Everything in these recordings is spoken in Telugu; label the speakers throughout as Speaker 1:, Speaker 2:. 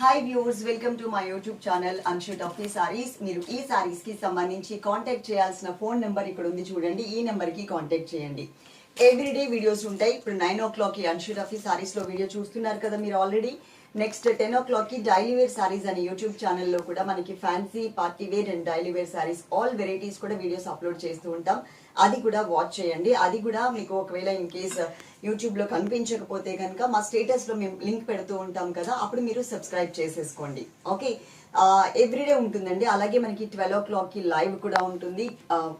Speaker 1: Hi viewers welcome to my YouTube channel అన్షూట్ ఆఫ్ ఈ సారీస్ మీరు ఈ సారీస్కి సంబంధించి కాంటాక్ట్ చేయాల్సిన ఫోన్ నెంబర్ ఇక్కడ ఉంది చూడండి. ఈ నెంబర్కి కాంటాక్ట్ చేయండి. ఎవ్రీడే వీడియోస్ ఉంటాయి. ఇప్పుడు నైన్ ఓ క్లాక్కి అన్షూట్ ఆఫ్ ఈ సారీస్లో వీడియో చూస్తున్నారు కదా మీరు ఆల్రెడీ నెక్స్ట్ టెన్ ఓ క్లాక్కి డైలీ వేర్ సారీస్ అనే యూట్యూబ్ ఛానల్లో కూడా మనకి fancy party wear and daily wear saris all varieties కూడా వీడియోస్ అప్లోడ్ చేస్తూ ఉంటాం. అది కూడా వాచ్ చేయండి. అది కూడా మీకు ఒకవేళ ఇన్ కేస్ యూట్యూబ్లో కనిపించకపోతే కనుక మా స్టేటస్లో మేము లింక్ పెడుతూ ఉంటాం కదా అప్పుడు మీరు సబ్స్క్రైబ్ చేసేసుకోండి. ఓకే ఎవ్రీడే ఉంటుందండి. అలాగే మనకి ట్వెల్వ్ ఓ క్లాక్కి లైవ్ కూడా ఉంటుంది.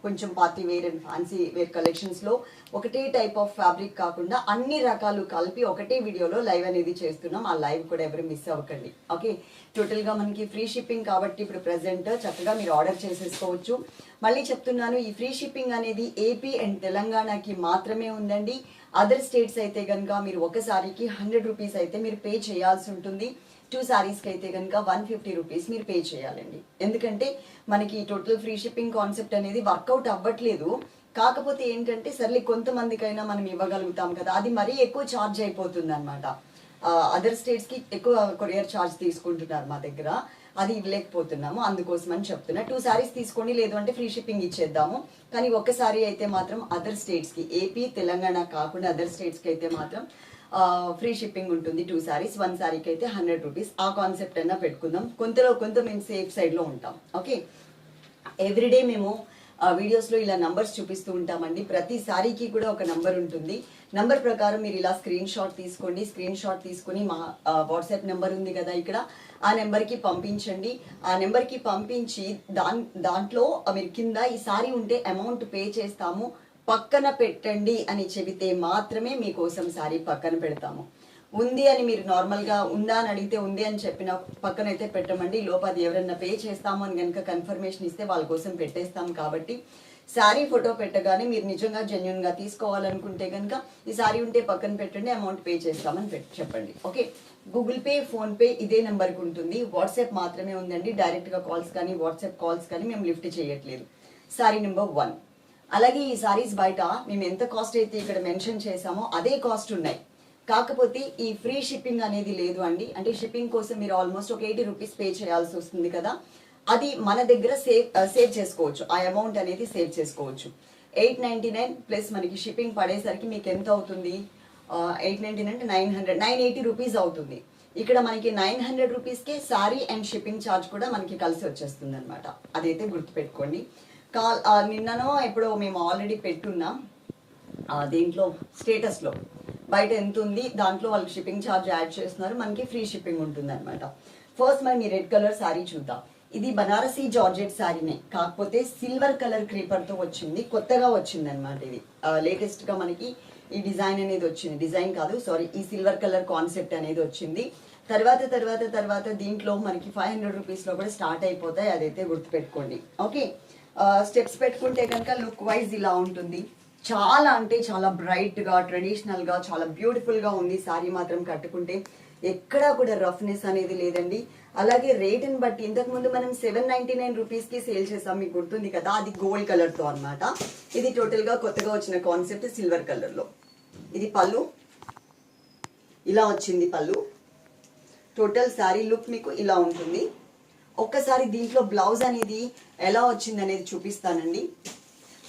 Speaker 1: కొంచెం party wear and fancy wear కలెక్షన్స్లో ఒకటే టైప్ ఆఫ్ ఫ్యాబ్రిక్ కాకుండా అన్ని రకాలు కలిపి ఒకటే వీడియోలో లైవ్ అనేది చేస్తున్నాం. ఆ లైవ్ కూడా ఎవరు మిస్ అవ్వకండి. ఓకే టోటల్గా మనకి ఫ్రీ షిప్పింగ్ కాబట్టి ఇప్పుడు ప్రెసెంట్ చక్కగా మీరు ఆర్డర్ చేసేసుకోవచ్చు. మళ్ళీ చెప్తున్నాను ఈ ఫ్రీ షిప్పింగ్ అనేది ఏపీ అండ్ తెలంగాణకి మాత్రమే ఉందండి. అదర్ స్టేట్స్ అయితే కనుక మీరు ఒకసారికి హండ్రెడ్ రూపీస్ అయితే మీరు పే చేయాల్సి ఉంటుంది. టూ శారీస్కి అయితే కనుక వన్ ఫిఫ్టీ రూపీస్ మీరు పే చేయాలండి. ఎందుకంటే మనకి టోటల్ ఫ్రీ షిప్పింగ్ కాన్సెప్ట్ అనేది వర్కౌట్ అవ్వట్లేదు. కాకపోతే ఏంటంటే సర్లే కొంతమందికైనా మనం ఇవ్వగలుగుతాం కదా అది మరీ ఎక్కువ ఛార్జ్ అయిపోతుంది అనమాట అదర్ స్టేట్స్కి ఎక్కువ కొరియర్ ఛార్జ్ తీసుకుంటున్నారు మా దగ్గర. అది ఇవ్వలేకపోతున్నాము. అందుకోసం అని చెప్తున్నా. టూ శారీస్ తీసుకోండి లేదు అంటే ఫ్రీ షిప్పింగ్ ఇచ్చేద్దాము. కానీ ఒక్కసారి అయితే మాత్రం అదర్ స్టేట్స్కి ఏపీ తెలంగాణ కాకుండా అదర్ స్టేట్స్కి అయితే మాత్రం ఫ్రీ షిప్పింగ్ ఉంటుంది టూ శారీస్ వన్ శారీకి అయితే హండ్రెడ్ రూపీస్ ఆ కాన్సెప్ట్ అయినా పెట్టుకుందాం. కొంతలో కొంత మేము సేఫ్ సైడ్లో ఉంటాం. ఓకే ఎవ్రీడే మేము వీడియోస్లో ఇలా నంబర్స్ చూపిస్తూ ఉంటామండి. ప్రతి సారీకి కూడా ఒక నంబర్ ఉంటుంది. నంబర్ ప్రకారం మీరు ఇలా స్క్రీన్ షాట్ తీసుకోండి. స్క్రీన్ షాట్ తీసుకుని మా వాట్సాప్ నెంబర్ ఉంది కదా ఇక్కడ. ఆ నెంబర్కి పంపించండి. ఆ నెంబర్కి పంపించి దాన్ దాంట్లో మీరు కింద ఈ సారీ ఉంటే అమౌంట్ పే చేస్తాము. పక్కన పెట్టండి అని చెబితే మాత్రమే మీకోసం శారీ పక్కన పెడతాము. ఉంది అని మీరు నార్మల్గా ఉందా అని అడిగితే ఉంది అని చెప్పిన పక్కన అయితే పెట్టమండి లోపది ఎవరన్నా ఎవరైనా పే చేస్తాము అని కనుక కన్ఫర్మేషన్ ఇస్తే వాళ్ళ కోసం పెట్టేస్తాం కాబట్టి శారీ ఫోటో పెట్టగానే మీరు నిజంగా జెన్యున్గా తీసుకోవాలనుకుంటే కనుక ఈ శారీ ఉంటే పక్కన పెట్టండి అమౌంట్ పే చేస్తామని చెప్పండి. ఓకే? గూగుల్ పే ఫోన్పే ఇదే నెంబర్కి ఉంటుంది. వాట్సాప్ మాత్రమే ఉందండి. డైరెక్ట్గా కాల్స్ కానీ వాట్సాప్ కాల్స్ కానీ మేము లిఫ్ట్ చేయట్లేదు. Sari number one. అలాగే ఈ సారీస్ బయట మేము ఎంత కాస్ట్ అయితే ఇక్కడ మెన్షన్ చేసామో అదే కాస్ట్ ఉన్నాయి. కాకపోతే ఈ ఫ్రీ షిప్పింగ్ అనేది లేదు అండి. అంటే షిప్పింగ్ కోసం మీరు ఆల్మోస్ట్ ఒక ఎయిటీ రూపీస్ పే చేయాల్సి వస్తుంది కదా. అది మన దగ్గర సేవ్ సేవ్ uh, చేసుకోవచ్చు. ఆ అమౌంట్ అనేది సేవ్ చేసుకోవచ్చు. ఎయిట్ నైంటీ నైన్ ప్లస్ మనకి షిప్పింగ్ పడేసరికి మీకు ఎంత అవుతుంది? Eight ninety nine nine hundred nine eighty rupees అవుతుంది. ఇక్కడ మనకి నైన్ హండ్రెడ్ రూపీస్కే సారీ అండ్ షిప్పింగ్ ఛార్జ్ కూడా మనకి కలిసి వచ్చేస్తుంది అనమాట అదైతే గుర్తుపెట్టుకోండి. కాల్ నిన్ననో ఎప్పుడో మేము ఆల్రెడీ పెట్టున్నాం. దేంట్లో దీంట్లో స్టేటస్లో. బయట ఎంత ఉంది దాంట్లో వాళ్ళు షిప్పింగ్ ఛార్జ్ యాడ్ చేస్తున్నారు. మనకి ఫ్రీ షిప్పింగ్ ఉంటుంది అనమాట ఫస్ట్ మనం ఈ రెడ్ కలర్ శారీ చూద్దాం. ఇది బనారసి జార్జెట్ శారీనే. కాకపోతే సిల్వర్ కలర్ క్రీపర్తో వచ్చింది. కొత్తగా వచ్చింది అనమాట ఇది లేటెస్ట్గా మనకి ఈ డిజైన్ అనేది వచ్చింది. డిజైన్ కాదు సారీ ఈ సిల్వర్ కలర్ కాన్సెప్ట్ అనేది వచ్చింది. తర్వాత తర్వాత తర్వాత దీంట్లో మనకి ఫైవ్ హండ్రెడ్ రూపీస్లో కూడా స్టార్ట్ అయిపోతాయి. అదైతే గుర్తుపెట్టుకోండి. ఓకే? స్టెప్స్ పెట్టుకుంటే కనుక లుక్ వైజ్ ఇలా ఉంటుంది. చాలా అంటే చాలా బ్రైట్గా ట్రెడిషనల్గా చాలా బ్యూటిఫుల్గా ఉంది సారీ మాత్రం కట్టుకుంటే. ఎక్కడా కూడా రఫ్నెస్ అనేది లేదండి. అలాగే రేటుని బట్టి ఇంతకుముందు మనం సెవెన్ నైన్టీ నైన్ రూపీస్కి సేల్ చేసాం మీకు గుర్తుంది కదా? అది గోల్డ్ కలర్తో అనమాట అన్నమాట. ఇది టోటల్గా కొత్తగా వచ్చిన కాన్సెప్ట్ సిల్వర్ కలర్లో ఇది పళ్ళు. ఇలా వచ్చింది పళ్ళు. టోటల్ శారీ లుక్ మీకు ఇలా ఉంటుంది. ఒక్కసారి దీంట్లో బ్లౌజ్ అనేది ఎలా వచ్చింది అనేది చూపిస్తానండి.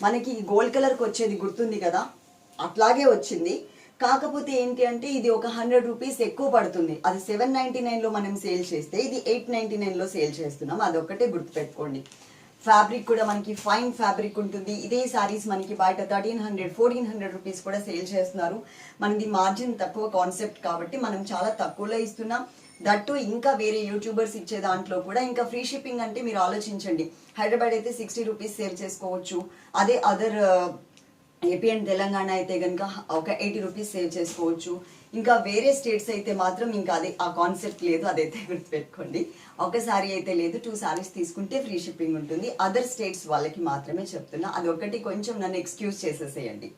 Speaker 1: మనకి గోల్డ్ కలర్కి వచ్చేది గుర్తుంది కదా? అట్లాగే వచ్చింది. కాకపోతే ఏంటి అంటే ఇది ఒక హండ్రెడ్ రూపీస్ ఎక్కువ పడుతుంది. అది సెవెన్ నైంటీ నైన్లో మనం సేల్ చేస్తే ఇది ఎయిట్ నైంటీ నైన్లో సేల్ చేస్తున్నాం. అదొక్కటే గుర్తుపెట్టుకోండి. ఫ్యాబ్రిక్ కూడా మనకి ఫైన్ ఫ్యాబ్రిక్ ఉంటుంది. ఇదే సారీస్ మనకి బయట thirteen hundred fourteen hundred rupees కూడా సేల్ చేస్తున్నారు. మనది మార్జిన్ తక్కువ కాన్సెప్ట్ కాబట్టి మనం చాలా తక్కువలో ఇస్తున్నాం. దట్టు ఇంకా వేరే యూట్యూబర్స్ ఇచ్చే దాంట్లో కూడా ఇంకా ఫ్రీ షిప్పింగ్ అంటే మీరు ఆలోచించండి. హైదరాబాద్ అయితే సిక్స్టీ రూపీస్ సేవ్ చేసుకోవచ్చు. అదే అదర్ ఏపీ అండ్ తెలంగాణ అయితే కనుక ఒక ఎయిటీ రూపీస్ సేవ్ చేసుకోవచ్చు. ఇంకా వేరే స్టేట్స్ అయితే మాత్రం ఇంకా అదే ఆ కాన్సెప్ట్ లేదు అదైతే గుర్తుపెట్టుకోండి. ఒకసారి అయితే లేదు టూ సారీస్ తీసుకుంటే ఫ్రీ షిప్పింగ్ ఉంటుంది. అదర్ స్టేట్స్ వాళ్ళకి మాత్రమే చెప్తున్నా. అది ఒకటి కొంచెం నన్ను ఎక్స్క్యూజ్ చేసేసేయండి.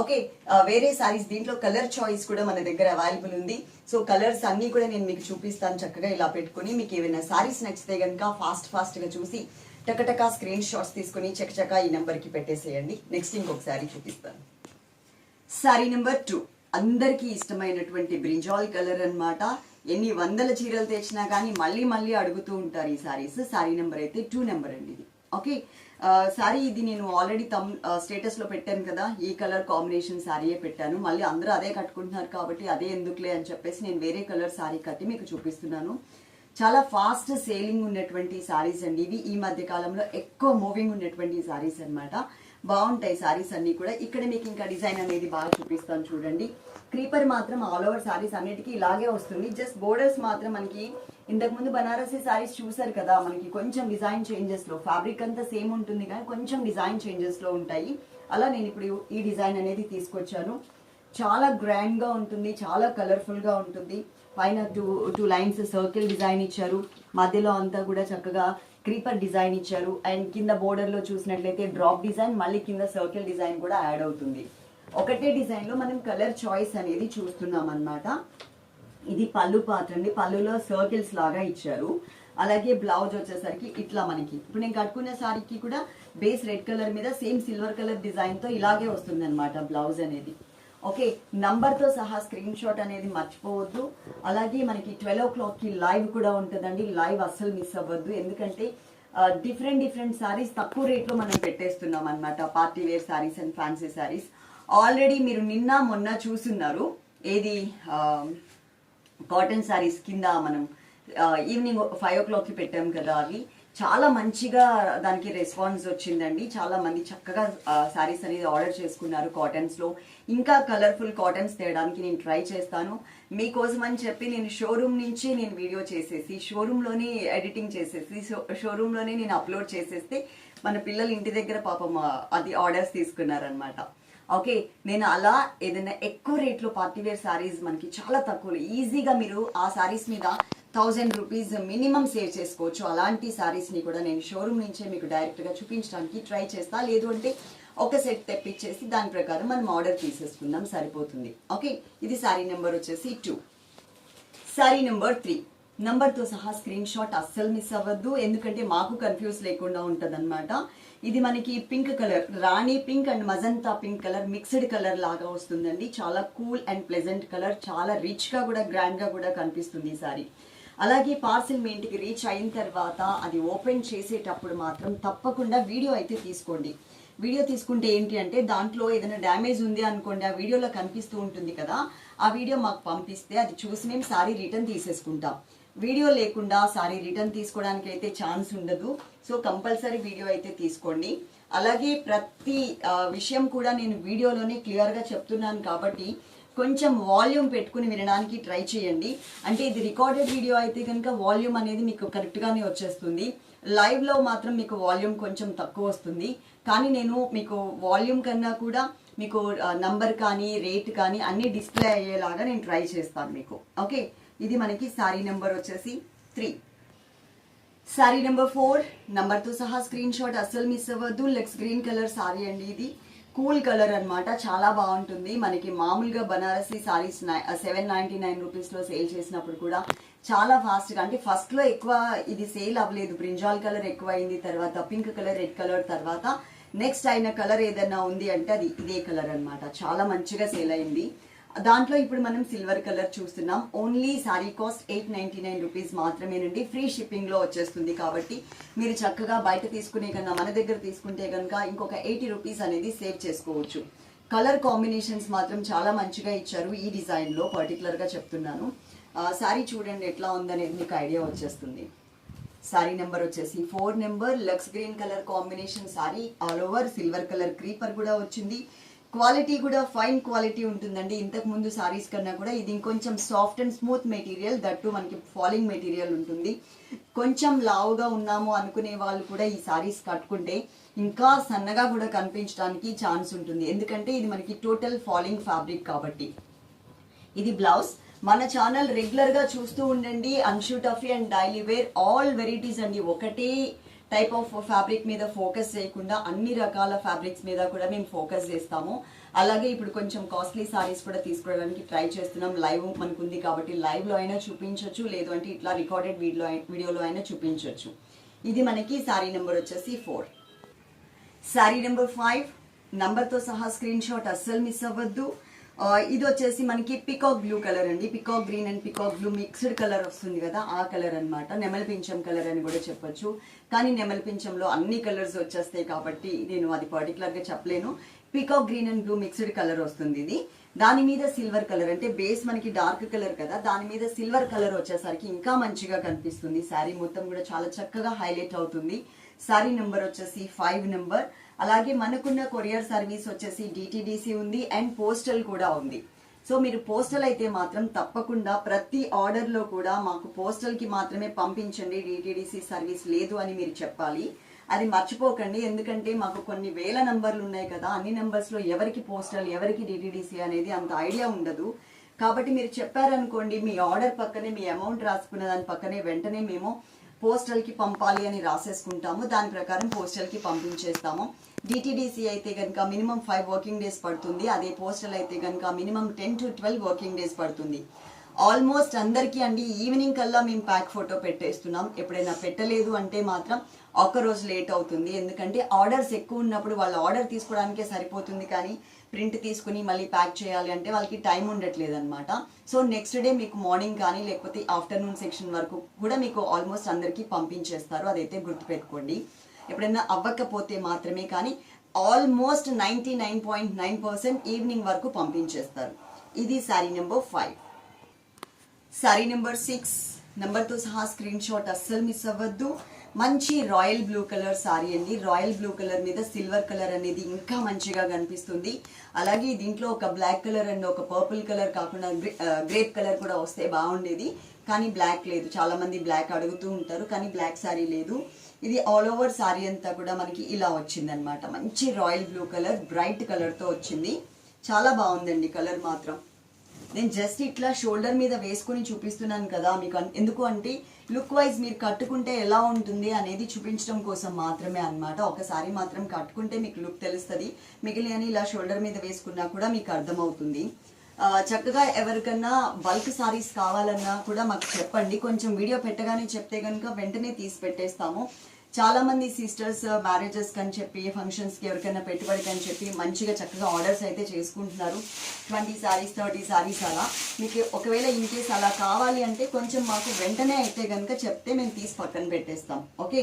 Speaker 1: ఓకే uh, వేరే సారీస్ దీంట్లో కలర్ చాయిస్ కూడా మన దగ్గర అవైలబుల్ ఉంది. సో కలర్స్ అన్నీ కూడా నేను మీకు చూపిస్తాను చక్కగా ఇలా పెట్టుకుని మీకు ఏమైనా సారీస్ నచ్చితే కనుక ఫాస్ట్ ఫాస్ట్గా చూసి టకటకా స్క్రీన్ షాట్స్ తీసుకుని చకచక ఈ నెంబర్కి పెట్టేసేయండి. నెక్స్ట్ ఇంకొక సారీ చూపిస్తాను. సారీ నెంబర్ టూ అందరికీ ఇష్టమైనటువంటి బ్రింజాల్ కలర్ అన్నమాట. ఎన్ని వందల చీరలు తెచ్చినా కానీ మళ్ళీ మళ్ళీ అడుగుతూ ఉంటారు ఈ సారీస్ సారీ నెంబర్ అయితే టూ నెంబర్ అండి ఇది. ఓకే సారీ ఇది నేను ఆల్రెడీ తమ్ స్టేటస్లో పెట్టాను కదా. ఈ కలర్ కాంబినేషన్ శారీయే పెట్టాను. మళ్ళీ అందరూ అదే కట్టుకుంటున్నారు కాబట్టి అదే ఎందుకులే అని చెప్పేసి నేను వేరే కలర్ శారీ కట్టి మీకు చూపిస్తున్నాను. చాలా ఫాస్ట్ సేలింగ్ ఉన్నటువంటి సారీస్ అండి ఇవి. ఈ మధ్య కాలంలో ఎక్కువ మూవింగ్ ఉన్నటువంటి సారీస్ అన్నమాట. బాగుంటాయి సారీస్ అన్నీ కూడా. ఇక్కడ మీకు ఇంకా డిజైన్ అనేది బాగా చూపిస్తాను చూడండి. క్రీపర్ మాత్రం ఆల్ ఓవర్ సారీస్ అన్నిటికీ ఇలాగే వస్తుంది. జస్ట్ బోర్డర్స్ మాత్రం మనకి ఇంతకుముందు బనారసీ సారీస్ చూసారు కదా మనకి కొంచెం డిజైన్ చేంజెస్లో ఫ్యాబ్రిక్ అంతా సేమ్ ఉంటుంది కానీ కొంచెం డిజైన్ చేంజెస్లో ఉంటాయి. అలా నేను ఇప్పుడు ఈ డిజైన్ అనేది తీసుకొచ్చాను. చాలా గ్రాండ్గా ఉంటుంది చాలా కలర్ఫుల్గా ఉంటుంది. పైన two two lines circle design ఇచ్చారు. మధ్యలో అంతా కూడా చక్కగా క్రీపర్ డిజైన్ ఇచ్చారు. అండ్ కింద బోర్డర్లో చూసినట్లయితే డ్రాప్ డిజైన్ మళ్ళీ కింద సర్కిల్ డిజైన్ కూడా యాడ్ అవుతుంది. ఒకటే డిజైన్లో మనం కలర్ చాయిస్ అనేది చూస్తున్నాం అనమాట ఇది పళ్ళు పాత్ర అండి పళ్ళులో సర్కిల్స్ లాగా ఇచ్చారు. అలాగే బ్లౌజ్ వచ్చేసరికి ఇట్లా మనకి. ఇప్పుడు నేను కట్టుకున్న సారీకి కూడా బేస్ రెడ్ కలర్ మీద సేమ్ సిల్వర్ కలర్ డిజైన్తో ఇలాగే వస్తుంది అనమాట బ్లౌజ్ అనేది. ఓకే నంబర్తో సహా స్క్రీన్ షాట్ అనేది మర్చిపోవద్దు. అలాగే మనకి ట్వెల్వ్ ఓ క్లాక్కి లైవ్ కూడా ఉంటుందండి. లైవ్ అస్సలు మిస్ అవ్వద్దు. ఎందుకంటే డిఫరెంట్ డిఫరెంట్ సారీస్ తక్కువ రేట్లో మనం పెట్టేస్తున్నాం అనమాట party wear saris and fancy saris. Already మీరు నిన్న మొన్న చూసున్నారు. ఏది కాటన్ శారీస్ కింద మనం ఈవినింగ్ ఫైవ్ ఓ క్లాక్కి పెట్టాం కదా అవి. చాలా మంచిగా దానికి రెస్పాన్స్ వచ్చిందండి. చాలా మంది చక్కగా శారీస్ అనేది ఆర్డర్ చేసుకున్నారు కాటన్స్లో ఇంకా కలర్ఫుల్ కాటన్స్ తేయడానికి నేను ట్రై చేస్తాను. మీకోసం అని చెప్పి నేను షోరూమ్ నుంచి నేను వీడియో చేసేసి షోరూమ్లోనే ఎడిటింగ్ చేసేసి షోరూంలోనే నేను అప్లోడ్ చేసేస్తే మన పిల్లలు ఇంటి దగ్గర పాపం అది ఆర్డర్స్ తీసుకున్నారనమాట ఓకే నేను అలా ఏదైనా ఎక్కువ రేట్లో పార్టీ వేర్ మనకి చాలా తక్కువలో. ఈజీగా మీరు ఆ శారీస్ మీద థౌజండ్ రూపీస్ మినిమం సేవ్ చేసుకోవచ్చు. అలాంటి శారీస్ని కూడా నేను షోరూమ్ నుంచే మీకు డైరెక్ట్గా చూపించడానికి ట్రై చేస్తా. లేదు అంటే ఒక సెట్ తెప్పించేసి దాని ప్రకారం మనం ఆర్డర్ తీసేసుకుందాం సరిపోతుంది. ఓకే ఇది శారీ నెంబర్ వచ్చేసి టూ. Sari number three. నంబర్తో సహా స్క్రీన్ షాట్ అస్సలు మిస్ అవ్వద్దు. ఎందుకంటే మాకు కన్ఫ్యూజ్ లేకుండా ఉంటుందన్నమాట. ఇది మనకి pink colour rani pink and magenta pink colour mixed colour లాగా వస్తుందండి. చాలా కూల్ అండ్ ప్లెజెంట్ కలర్ చాలా రిచ్గా కూడా గ్రాండ్గా కూడా కనిపిస్తుంది ఈ సారీ. అలాగే పార్సిల్ మీ ఇంటికి రీచ్ అయిన తర్వాత అది ఓపెన్ చేసేటప్పుడు మాత్రం తప్పకుండా వీడియో అయితే తీసుకోండి. వీడియో తీసుకుంటే ఏంటి అంటే దాంట్లో ఏదైనా డ్యామేజ్ ఉంది అనుకోండి ఆ వీడియోలో కనిపిస్తూ ఉంటుంది కదా ఆ వీడియో మాకు పంపిస్తే అది చూసి మేము సారీ రిటర్న్ తీసేసుకుంటాం. వీడియో లేకుండా సారీ రిటర్న్ తీసుకోవడానికి అయితే ఛాన్స్ ఉండదు. సో కంపల్సరీ వీడియో అయితే తీసుకోండి. అలాగే ప్రతి విషయం కూడా నేను వీడియోలోనే క్లియర్గా చెప్తున్నాను కాబట్టి కొంచెం వాల్యూమ్ పెట్టుకుని వినడానికి ట్రై చేయండి. అంటే ఇది రికార్డెడ్ వీడియో అయితే కనుక వాల్యూమ్ అనేది మీకు కరెక్ట్గానే వచ్చేస్తుంది. లైవ్లో మాత్రం మీకు వాల్యూమ్ కొంచెం తక్కువ వస్తుంది. కానీ నేను మీకు వాల్యూమ్ కన్నా కూడా మీకు నంబర్ కానీ రేట్ కానీ అన్నీ డిస్ప్లే అయ్యేలాగా నేను ట్రై చేస్తాను మీకు. ఓకే? ఇది మనకి సారీ నెంబర్ వచ్చేసి త్రీ. సారీ నెంబర్ ఫోర్ నంబర్తో సహా స్క్రీన్ షాట్ అస్సలు మిస్ అవ్వద్దు. లెక్స్ గ్రీన్ కలర్ సారీ అండి ఇది. కూల్ కలర్ అన్నమాట. చాలా బాగుంటుంది. మనకి మామూలుగా Banarasi saris seven ninety nine రూపీస్లో సేల్ చేసినప్పుడు కూడా చాలా ఫాస్ట్గా అంటే ఫస్ట్లో ఎక్కువ ఇది సేల్ అవ్వలేదు. బ్రింజాల్ కలర్ ఎక్కువ అయింది తర్వాత పింక్ కలర్ రెడ్ కలర్ తర్వాత. నెక్స్ట్ అయిన కలర్ ఏదైనా ఉంది అంటే అది ఇదే కలర్ అనమాట చాలా మంచిగా సేల్ అయింది. దాంట్లో ఇప్పుడు మనం సిల్వర్ కలర్ చూస్తున్నాం. Only sari cost eight ninety nine rupees మాత్రమేనండి. ఫ్రీ షిప్పింగ్లో వచ్చేస్తుంది కాబట్టి మీరు చక్కగా బయట తీసుకునే కన్నా మన దగ్గర తీసుకుంటే కనుక ఇంకొక ఎయిటీ రూపీస్ అనేది సేవ్ చేసుకోవచ్చు. కలర్ కాంబినేషన్స్ మాత్రం చాలా మంచిగా ఇచ్చారు ఈ డిజైన్లో పర్టికులర్గా చెప్తున్నాను. శారీ చూడండి ఎట్లా ఉందనేది మీకు ఐడియా వచ్చేస్తుంది. శారీ నెంబర్ వచ్చేసి four number lux green colour combination sari all over silver colour creeper కూడా వచ్చింది. క్వాలిటీ కూడా ఫైన్ క్వాలిటీ ఉంటుందండి. ఇంతకు ముందు సారీస్ కన్నా కూడా ఇది ఇంకొంచెం soft and smooth material that మనకి ఫాలింగ్ మెటీరియల్ ఉంటుంది. కొంచెం లావుగా ఉన్నాము అనుకునే వాళ్ళు కూడా ఈ సారీస్ కట్టుకుంటే ఇంకా సన్నగా కూడా కనిపించడానికి ఛాన్స్ ఉంటుంది. ఎందుకంటే ఇది మనకి టోటల్ ఫాలింగ్ ఫ్యాబ్రిక్ కాబట్టి. ఇది బ్లౌజ్. మన ఛానల్ రెగ్యులర్గా చూస్తూ ఉండండి. Anshu Tuffy and daily wear all varieties అండి. ఒకటే టైప్ ఆఫ్ ఫ్యాబ్రిక్ మీద ఫోకస్ చేయకుండా అన్ని రకాల ఫ్యాబ్రిక్స్ మీద కూడా మేము ఫోకస్ చేస్తాము. అలాగే ఇప్పుడు కొంచెం కాస్ట్లీ సారీస్ కూడా తీసుకోవడానికి ట్రై చేస్తున్నాం. లైవ్ మనకు ఉంది కాబట్టి లైవ్లో అయినా చూపించవచ్చు లేదు అంటే ఇట్లా రికార్డెడ్ వీడియో వీడియోలో అయినా చూపించవచ్చు ఇది మనకి శారీ నెంబర్ వచ్చేసి ఫోర్ శారీ నెంబర్ ఫైవ్ నంబర్తో సహా స్క్రీన్ షాట్ అస్సలు మిస్ అవ్వద్దు. ఇది వచ్చేసి మనకి పికాక్ బ్లూ కలర్ అండి. Peacock green and peacock blue mixed colour వస్తుంది కదా ఆ కలర్ అన్నమాట. నెమలి పింఛం కలర్ అని కూడా చెప్పొచ్చు. కానీ నెమలి పింఛంలో అన్ని కలర్స్ వచ్చేస్తాయి కాబట్టి నేను అది పర్టికులర్గా చెప్పలేను. Peacock green and blue mixed colour వస్తుంది ఇది. దాని మీద సిల్వర్ కలర్ అంటే బేస్ మనకి డార్క్ కలర్ కదా దాని మీద సిల్వర్ కలర్ వచ్చేసరికి ఇంకా మంచిగా కనిపిస్తుంది. శారీ మొత్తం కూడా చాలా చక్కగా హైలైట్ అవుతుంది. శారీ నెంబర్ వచ్చేసి ఫైవ్ నెంబర్ అలాగే మనకున్న కొరియర్ సర్వీస్ వచ్చేసి డిటిడిసి ఉంది అండ్ పోస్టల్ కూడా ఉంది. సో మీరు పోస్టల్ అయితే మాత్రం తప్పకుండా ప్రతి ఆర్డర్లో కూడా మాకు పోస్టల్కి మాత్రమే పంపించండి. డిటిడిసి సర్వీస్ లేదు అని మీరు చెప్పాలి. అది మర్చిపోకండి. ఎందుకంటే మాకు కొన్ని వేల నంబర్లు ఉన్నాయి కదా అన్ని నెంబర్స్లో ఎవరికి పోస్టల్ ఎవరికి డిటిడిసి అనేది అంత ఐడియా ఉండదు. కాబట్టి మీరు చెప్పారనుకోండి మీ ఆర్డర్ పక్కనే మీ అమౌంట్ రాసుకున్న దాని పక్కనే వెంటనే మేము పోస్టల్కి పంపాలి అని రాసేసుకుంటాము. దాని ప్రకారం పోస్టల్కి పంపించేస్తాము. డిటీడీసీ అయితే కనుక మినిమం ఫైవ్ వర్కింగ్ డేస్ పడుతుంది. అదే పోస్టల్ అయితే కనుక minimum ten to twelve working days పడుతుంది. ఆల్మోస్ట్ అందరికీ అండి ఈవినింగ్ కల్లా మేము ప్యాక్ ఫోటో పెట్టేస్తున్నాం. ఎప్పుడైనా పెట్టలేదు అంటే మాత్రం ఒక్క రోజు లేట్ అవుతుంది. ఎందుకంటే ఆర్డర్స్ ఎక్కువ ఉన్నప్పుడు వాళ్ళు ఆర్డర్ తీసుకోవడానికే సరిపోతుంది కానీ ప్రింట్ తీసుకుని మళ్ళీ ప్యాక్ చేయాలి అంటే వాళ్ళకి టైం ఉండట్లేదు అనమాట సో నెక్స్ట్ డే మీకు మార్నింగ్ కానీ లేకపోతే ఆఫ్టర్నూన్ సెక్షన్ వరకు కూడా మీకు ఆల్మోస్ట్ అందరికీ పంపించేస్తారు. అదైతే గుర్తుపెట్టుకోండి. ఎప్పుడైనా అవ్వకపోతే మాత్రమే కానీ almost ninety nine point nine percent evening వరకు పంపించేస్తారు. ఇది sari number five. Sari number six. నెంబర్తో సహా స్క్రీన్ షాట్ అస్సలు మిస్ అవ్వద్దు. మంచి రాయల్ బ్లూ కలర్ సారీ అండి. రాయల్ బ్లూ కలర్ మీద సిల్వర్ కలర్ అనేది ఇంకా మంచిగా కనిపిస్తుంది. అలాగే దీంట్లో ఒక బ్లాక్ కలర్ అండ్ ఒక పర్పుల్ కలర్ కాకుండా గ్రేప్ కలర్ కూడా వస్తే బాగుండేది. కానీ బ్లాక్ లేదు. చాలామంది బ్లాక్ అడుగుతూ ఉంటారు కానీ బ్లాక్ శారీ లేదు. ఇది ఆల్ ఓవర్ శారీ అంతా కూడా మనకి ఇలా వచ్చిందనమాట మంచి రాయల్ బ్లూ కలర్ బ్రైట్ కలర్తో వచ్చింది. చాలా బాగుందండి కలర్ మాత్రం. నేను జస్ట్ ఇట్లా షోల్డర్ మీద వేసుకుని చూపిస్తున్నాను కదా మీకు. ఎందుకు అంటే లుక్ వైజ్ మీరు కట్టుకుంటే ఎలా ఉంటుంది అనేది చూపించడం కోసం మాత్రమే అన్నమాట. ఒకసారి మాత్రం కట్టుకుంటే మీకు లుక్ తెలుస్తుంది. మిగిలిన ఇలా షోల్డర్ మీద వేసుకున్నా కూడా మీకు అర్థమవుతుంది. చక్కగా ఎవరికన్నా బల్క్ సారీస్ కావాలన్నా కూడా మాకు చెప్పండి. కొంచెం వీడియో పెట్టగానే చెప్తే కనుక వెంటనే తీసి పెట్టేస్తాము. చాలామంది సిస్టర్స్ మ్యారేజెస్కి అని చెప్పి ఫంక్షన్స్కి ఎవరికైనా పెట్టుబడికి అని చెప్పి మంచిగా చక్కగా ఆర్డర్స్ అయితే చేసుకుంటున్నారు. ట్వంటీ శారీస్ థర్టీ శారీస్ అలా. మీకు ఒకవేళ ఇన్ కేస్ అలా కావాలి అంటే కొంచెం మాకు వెంటనే అయితే కనుక చెప్తే మేము తీసి పక్కన పెట్టేస్తాం. ఓకే?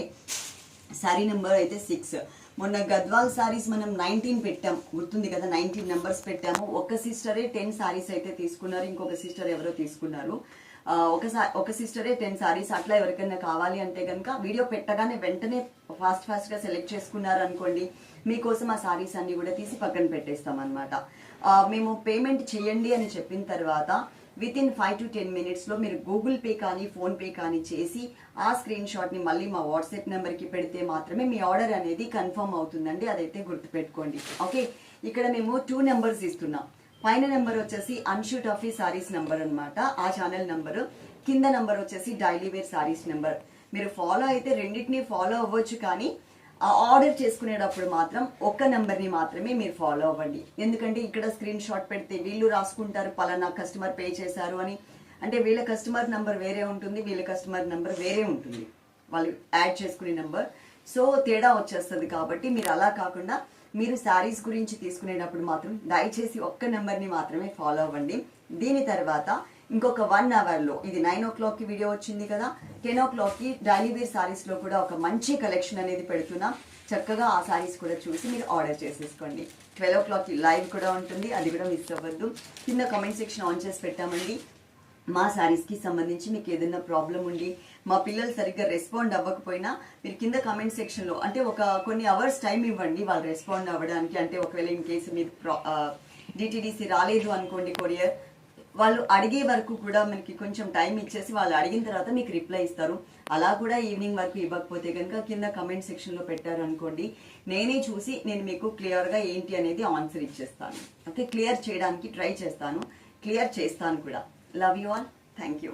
Speaker 1: శారీ నెంబర్ అయితే సిక్స్ మొన్న గద్వాల్ సారీస్ మనం నైన్టీన్ పెట్టాం. గుర్తుంది కదా నైన్టీన్ నెంబర్స్ పెట్టాము. ఒక సిస్టరే టెన్ సారీస్ అయితే తీసుకున్నారు ఇంకొక సిస్టర్ ఎవరో తీసుకున్నారు. ఒక సా- ఒక సిస్టరే టెన్ సారీస్ అట్లా ఎవరికైనా కావాలి అంటే కనుక వీడియో పెట్టగానే వెంటనే ఫాస్ట్ ఫాస్ట్గా సెలెక్ట్ చేసుకున్నారు అనుకోండి మీకోసం ఆ సారీస్ అన్ని కూడా తీసి పక్కన పెట్టేస్తాం అనమాట మేము పేమెంట్ చేయండి అని చెప్పిన తర్వాత within five to ten మినిట్స్లో మీరు గూగుల్ పే కానీ ఫోన్ పే కానీ చేసి ఆ స్క్రీన్ షాట్ని మళ్ళీ మా వాట్సాప్ నెంబర్కి పెడితే మాత్రమే మీ ఆర్డర్ అనేది కన్ఫర్మ్ అవుతుందండి. అదైతే గుర్తుపెట్టుకోండి. ఓకే ఇక్కడ మేము టూ నెంబర్స్ ఇస్తున్నాం. పైన నెంబర్ వచ్చేసి అన్షూట్ ఆఫీ సారీస్ నెంబర్ అనమాట ఆ ఛానల్ నెంబర్ కింద నెంబర్ వచ్చేసి డైలీ వేర్ సారీస్ నెంబర్ మీరు ఫాలో అయితే రెండింటిని ఫాలో అవ్వచ్చు కానీ ఆర్డర్ చేసుకునేటప్పుడు మాత్రం ఒక్క నెంబర్ని మాత్రమే మీరు ఫాలో అవ్వండి. ఎందుకంటే ఇక్కడ స్క్రీన్ షాట్ పెడితే వీళ్ళు రాసుకుంటారు పలానా కస్టమర్ పే చేశారు అని. అంటే వీళ్ళ కస్టమర్ నెంబర్ వేరే ఉంటుంది వీళ్ళ కస్టమర్ నెంబర్ వేరే ఉంటుంది. వాళ్ళు యాడ్ చేసుకునే నెంబర్. సో తేడా వచ్చేస్తుంది కాబట్టి మీరు అలా కాకుండా మీరు శారీస్ గురించి తీసుకునేటప్పుడు మాత్రం దయచేసి ఒక్క నెంబర్ని మాత్రమే ఫాలో అవ్వండి. దీని తర్వాత ఇంకొక వన్ అవర్లో ఇది నైన్ ఓ క్లాక్కి వీడియో వచ్చింది కదా టెన్ ఓ క్లాక్కి డైలీ వేర్ శారీస్లో కూడా ఒక మంచి కలెక్షన్ అనేది పెడుతున్నాం. చక్కగా ఆ శారీస్ కూడా చూసి మీరు ఆర్డర్ చేసేసుకోండి. ట్వెల్వ్ ఓ క్లాక్కి లైవ్ కూడా ఉంటుంది అది కూడా మిస్ అవ్వద్దు. కింద కమెంట్ సెక్షన్ ఆన్ చేసి పెట్టామండి. మా శారీస్కి సంబంధించి మీకు ఏదైనా ప్రాబ్లం ఉండి మా పిల్లలు సరిగ్గా రెస్పాండ్ అవ్వకపోయినా మీరు కింద కమెంట్ సెక్షన్లో అంటే ఒక కొన్ని అవర్స్ టైం ఇవ్వండి వాళ్ళు రెస్పాండ్ అవ్వడానికి. అంటే ఒకవేళ ఇన్ కేసు మీరు డిటీడీసీ రాలేదు అనుకోండి కొరియర్ వాళ్ళు అడిగే వరకు కూడా మనకి కొంచెం టైం ఇచ్చేసి వాళ్ళు అడిగిన తర్వాత మీకు రిప్లై ఇస్తారు. అలా కూడా ఈవినింగ్ వరకు ఇవ్వకపోతే కనుక కింద కమెంట్ సెక్షన్లో పెట్టారు అనుకోండి నేనే చూసి నేను మీకు క్లియర్గా ఏంటి అనేది ఆన్సర్ ఇచ్చేస్తాను. ఓకే క్లియర్ చేయడానికి ట్రై చేస్తాను. క్లియర్ చేస్తాను కూడా. Love you all thank you